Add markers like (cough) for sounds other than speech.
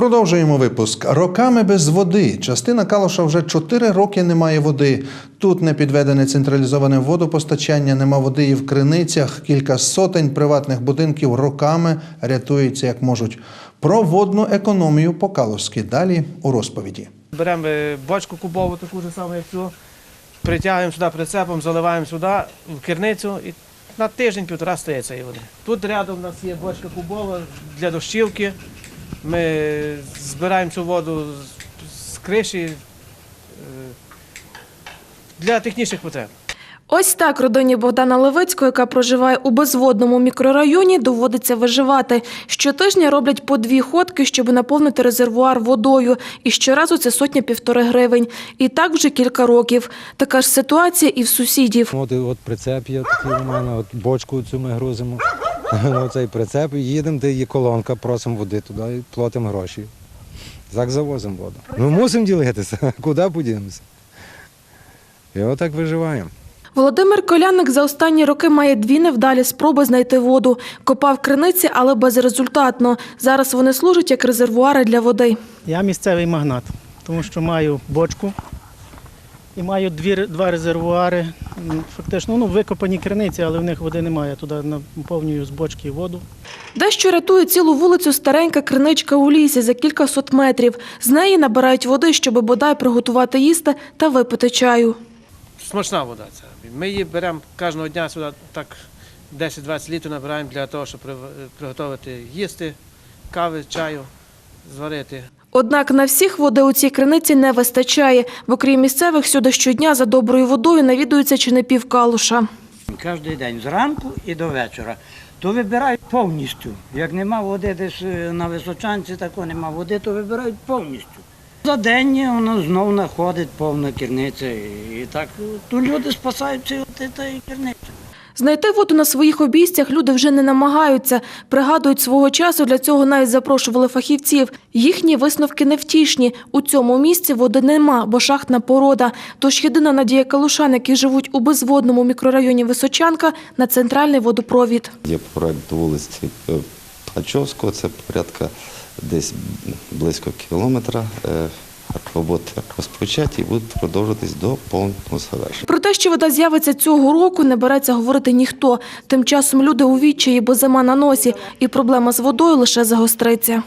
Продовжуємо випуск. Роками без води. Частина Калуша вже 4 роки не має води. Тут не підведене централізоване водопостачання, нема води і в криницях. Кілька сотень приватних будинків роками рятуються як можуть. Про водну економію по Калуськи. Далі у розповіді. Беремо е, бочку кубову, таку ж саму, як цю, притягуємо сюди прицепом, заливаємо сюди в керницю і на тиждень-півтора стає цієї води. Тут рядом у нас є бочка кубова для дощівки. Ми збираємо цю воду з- криші е, для технічних потреб. Ось так родині Богдана Левицького, яка проживає у безводному мікрорайоні, доводиться виживати. Щотижня роблять по дві ходки, щоб наповнити резервуар водою. І щоразу це сотня-півтори гривень. І так вже кілька років. Така ж ситуація і в сусідів. От, от прицеп є такий у мене, от бочку цю ми грузимо. (laughs) На цей прицеп і їдемо, де є колонка, просимо води туди і платимо гроші. Так завозимо воду. Ну мусимо ділитися, (laughs) куди подінемося. І отак виживаємо. Володимир Коляник за останні роки має дві невдалі спроби знайти воду. Копав криниці, але безрезультатно. Зараз вони служать як резервуари для води. Я місцевий магнат, тому що маю бочку і маю дві, два резервуари. Фактично ну, викопані криниці, але в них води немає. Туди наповнюю з бочки воду. Дещо рятує цілу вулицю старенька криничка у лісі за кілька сот метрів. З неї набирають води, щоб бодай приготувати їсти та випити чаю. Смачна вода ця. Ми її беремо кожного дня сюди так 10-20 літрів набираємо для того, щоб приготувати їсти, кави, чаю, зварити. Однак на всіх води у цій криниці не вистачає, бо крім місцевих сюди щодня за доброю водою навідується чи не пів калуша. Кожен день зранку і до вечора. То вибирають повністю. Як нема води десь е, на височанці, такого нема води, то вибирають повністю. За день воно знову знаходить повна керниця. І так то люди спасаються від тієї керниці. Знайти воду на своїх обійстях люди вже не намагаються. Пригадують свого часу, для цього навіть запрошували фахівців. Їхні висновки невтішні. У цьому місці води нема, бо шахтна порода. Тож єдина надія калушан, які живуть у безводному мікрорайоні Височанка, на центральний водопровід. Є проект вулиці е, Пачовського, це порядка десь близько кілометра. Роботи розпочаті і будуть продовжуватись до повного завершення. Про те, що вода з'явиться цього року, не береться говорити ніхто. Тим часом люди у відчаї, бо зима на носі, і проблема з водою лише загостриться.